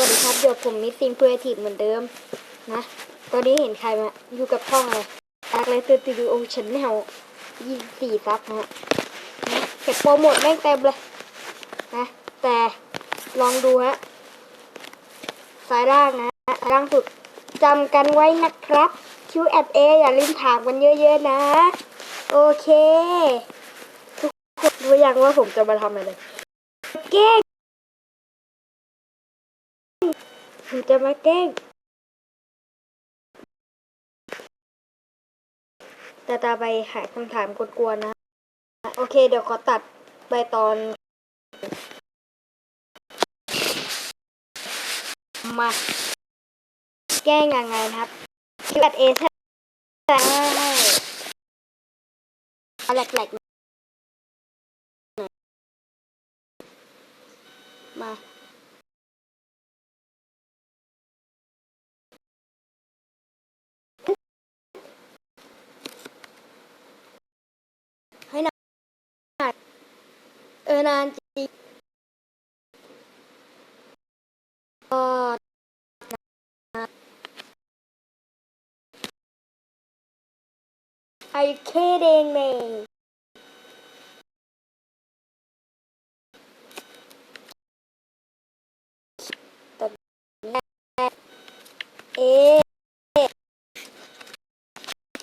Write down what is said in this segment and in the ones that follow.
วัสดีครับเดี๋ยวผมมิสซิงเพื่อทีเหมือนเดิมนะ ตอนนี้เห็นใครมาอยู่กับช่องอะไรอร์คเลสตูดิโอชันแนลยี่สี่ซับนะฮะนะเก็บโปรโมทแม่งเต็มเลยนะแต่ลองดูฮะสายล่างนะสายล่างสุดจำกันไว้นะครับ Q&A อย่าลืมถามกันเยอะๆนะ โอเค ทุกคนรู้ยังว่าผมจะมาทำอะไรแก้ จะมาแกล้งแต่ตาไปหาคำถามกวนๆนะ โอเค เดี๋ยวขอตัดไปตอน มา แกล้งยังไงนะครับคิวเอใช่แหลกๆมา ให้นานเออนานจริงก็ไอ้เคเดงเมตอนแรกเอ๊ะ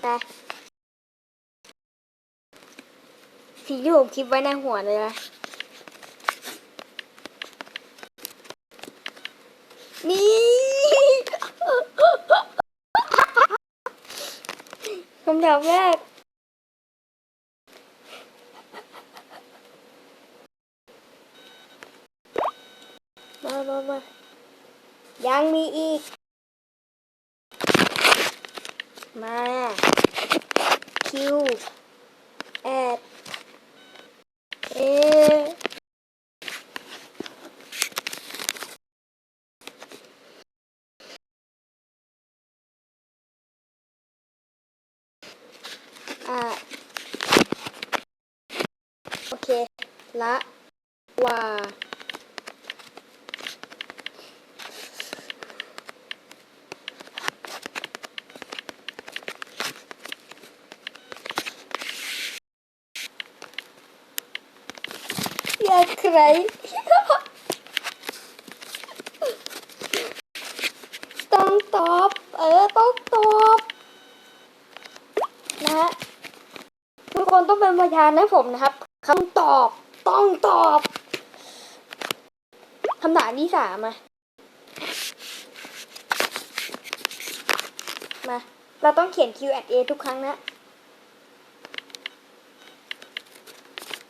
แต่สิ่งที่ผมคิดไว้ในหัวเลยนะ นี่คำถามแรกมามามายังมีอีก มาคิว แอด เอ อ่าโอเค ละว่าอยากใครต้องตอบ เออ ต้องตอบ นะ ทุกคนต้องเป็นพยานให้ผมนะครับคำตอบต้องตอบคำถามที่สามมามา เราต้องเขียน Q&A ทุกครั้งนะ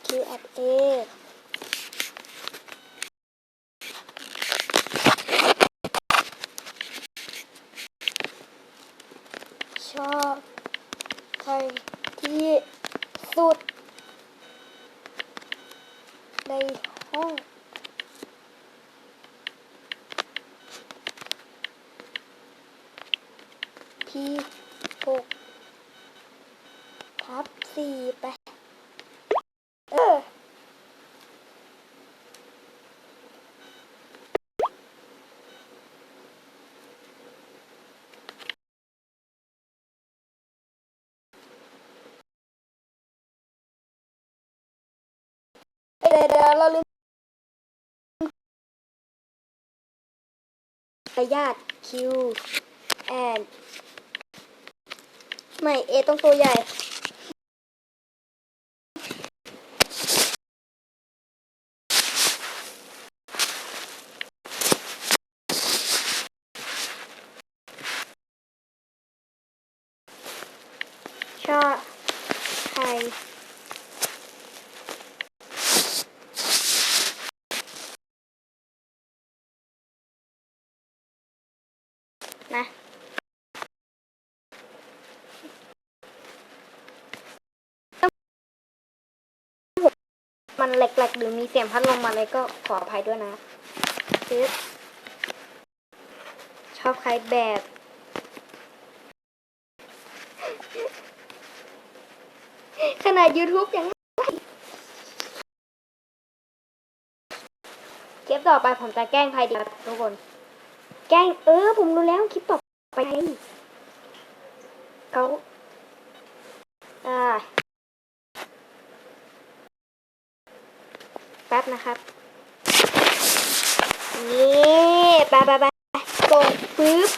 Q&A ชอบใครที่สุด ในห้อง พีหกทับสี่ไปเออเดี๋ยวเดรเราลืมระยาท Q and ไม่เอต้องตัวใหญ่ ชอบใคร นะ มันแหลกๆ หรือมีเสียงพัดลมมาอะไรก็ขออภัยด้วยนะคือชอบใครแบบ ขนาด YouTube ยังไม่เก็บต่อไปผมจะแกล้งใครดีทุกคน แกล้งเออ ผมรู้แล้วคลิปต่อไปเขาแป๊บ นะครับ นี่ไปไปไปกดปึ๊บ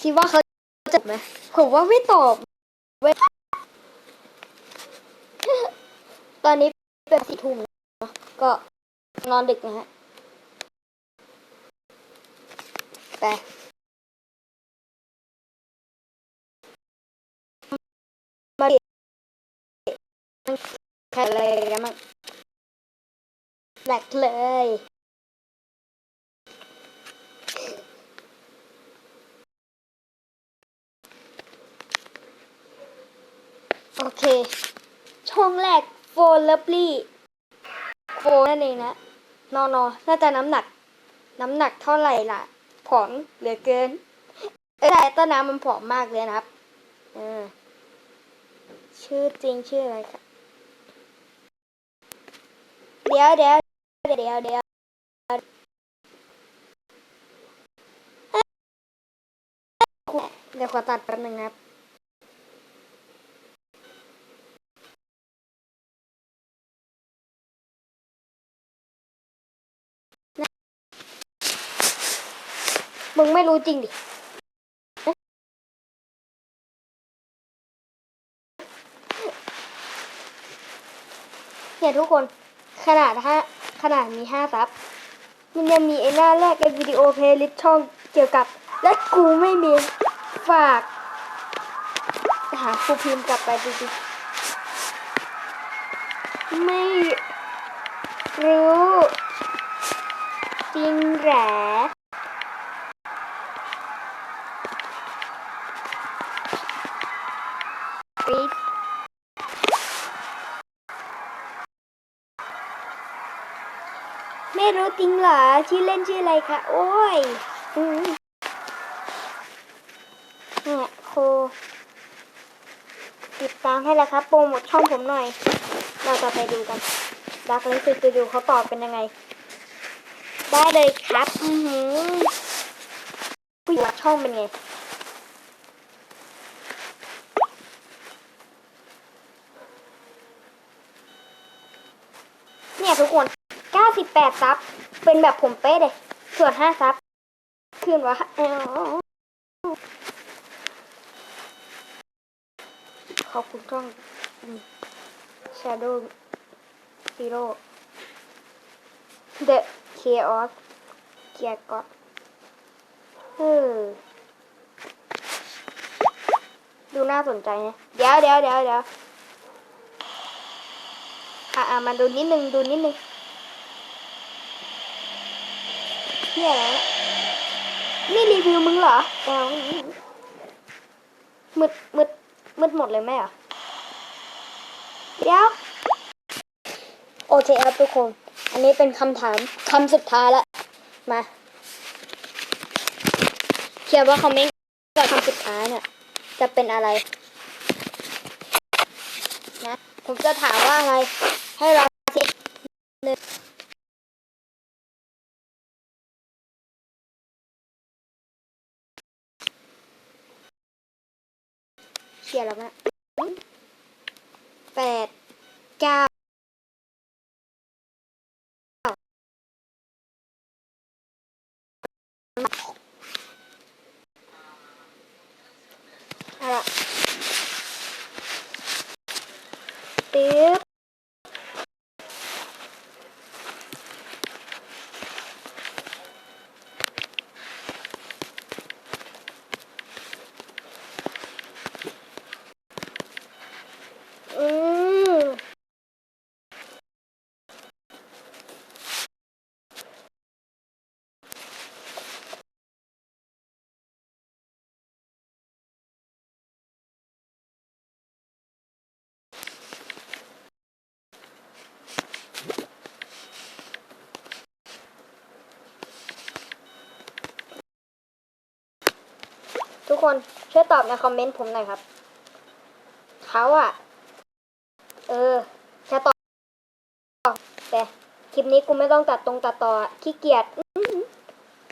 คิดว่าเขาจะไหมผมว่าไม่ตอบเว้ยตอนนี้เป็นสี่ทุ่มแล้วเนะก็นอนดึกนะฮะไปมาดิ ใครอะไรกันบ้างแหลกเลยโอเค ช่องแรกโฟลเลฟลี่โฟนั่นเองนะ นอนอน่าจะน้ำหนัก น้ำหนักเท่าไหร่ล่ะ ผอมเหลือเกินเอ้ยแต่ต้นน้ำมันผอมมากเลยนะครับเออชื่อจริงชื่ออะไรครับ เดี๋ยวเดี๋ยวเดี๋ยวเดี๋ยวเดี๋ยวขอตัดแป๊บนึงนะครับมึงไม่รู้จริงดิเนี่ยทุกคน ขนาดห้าขนาดมีห้าซับ มันยังมีไอ้หน้าแรกไอ้วิดีโอเพลย์ลิสต์ช่องเกี่ยวกับ และกูไม่มีฝากหาครูพิมพ์กลับไปดูดิไม่รู้ จริงแหรด ไม่รู้จริงเหรอชื่อเล่นชื่ออะไรคะ โอ้ยเนี่ยครูติดตามให้แล้วครับ โปรโมทช่องผมหน่อย เราจะไปดูกันดักเลยสตูดิโอเขาตอบเป็นยังไง ได้เลยครับ อือหือผู้หญิงช่องเป็นไงเนี่ยทุกคน 98ซับ เป็นแบบผมเป๊ะเลย ส่วน5ซับคืนวะเอ้าขอบคุณช่อง Shadow Zero The Chaos เกียร์ก็เออดูน่าสนใจนะเดี๋ยวเดี๋ยวเดี๋ยวเดี๋ยวอะอะมาดูนิดนึง ดูนิดนึง เนี่ยอะไรวนี่รีวิวมึงเหรอแอลมืดมืดมืดหมดเลยไหมอะเดี๋ยวโอเคครับทุกคน อันนี้เป็นคำถามคำสุดท้ายล้วมาเขียนว่าคอมเมนต์คำสุดท้ายเนี่ย จะเป็นอะไร นะ ผมจะถามว่าอะไร ให้เราสิหนึ่ง เขียนแล้วนะแปดเก้าเอาล่ะปึ๊บ ทุกคนช่วยตอบในคอมเมนต์ผมหน่อยครับเขาอะเออจะตอบแต่คลิปนี้กูไม่ต้องตัดตรงตัดต่อขี้เกียจ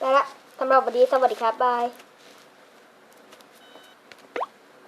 ได้ละสำหรับวันนี้สวัสดีครับบาย